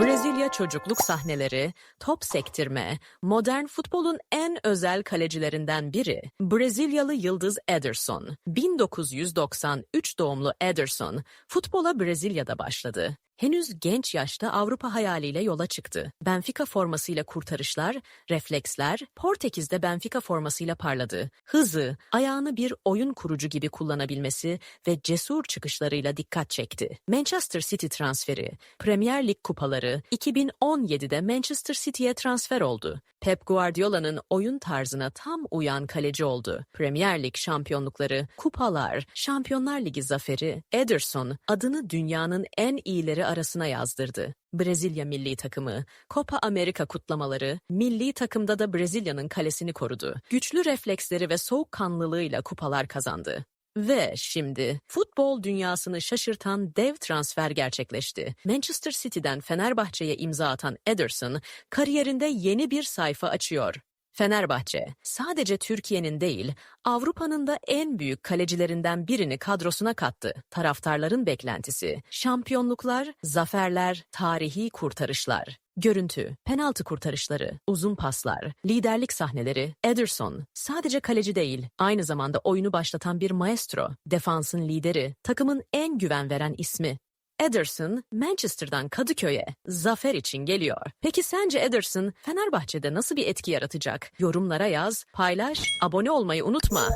Brezilya çocukluk sahneleri, top sektirme, modern futbolun en özel kalecilerinden biri. Brezilyalı yıldız Ederson. 1993 doğumlu Ederson, futbola Brezilya'da başladı. Henüz genç yaşta Avrupa hayaliyle yola çıktı. Benfica formasıyla kurtarışlar, refleksler, Portekiz'de Benfica formasıyla parladı. Hızı, ayağını bir oyun kurucu gibi kullanabilmesi ve cesur çıkışlarıyla dikkat çekti. Manchester City transferi, Premier Lig kupaları, 2017'de Manchester City'ye transfer oldu. Pep Guardiola'nın oyun tarzına tam uyan kaleci oldu. Premier Lig şampiyonlukları, kupalar, Şampiyonlar Ligi zaferi, Ederson adını dünyanın en iyileri arasına yazdırdı. Brezilya milli takımı, Copa Amerika kutlamaları, milli takımda da Brezilya'nın kalesini korudu. Güçlü refleksleri ve soğukkanlılığıyla kupalar kazandı. Ve şimdi futbol dünyasını şaşırtan dev transfer gerçekleşti. Manchester City'den Fenerbahçe'ye imza atan Ederson kariyerinde yeni bir sayfa açıyor. Fenerbahçe sadece Türkiye'nin değil, Avrupa'nın da en büyük kalecilerinden birini kadrosuna kattı. Taraftarların beklentisi, şampiyonluklar, zaferler, tarihi kurtarışlar. Görüntü, penaltı kurtarışları, uzun paslar, liderlik sahneleri, Ederson sadece kaleci değil, aynı zamanda oyunu başlatan bir maestro, defansın lideri, takımın en güven veren ismi. Ederson, Manchester'dan Kadıköy'e zafer için geliyor. Peki sence Ederson Fenerbahçe'de nasıl bir etki yaratacak? Yorumlara yaz, paylaş, abone olmayı unutma.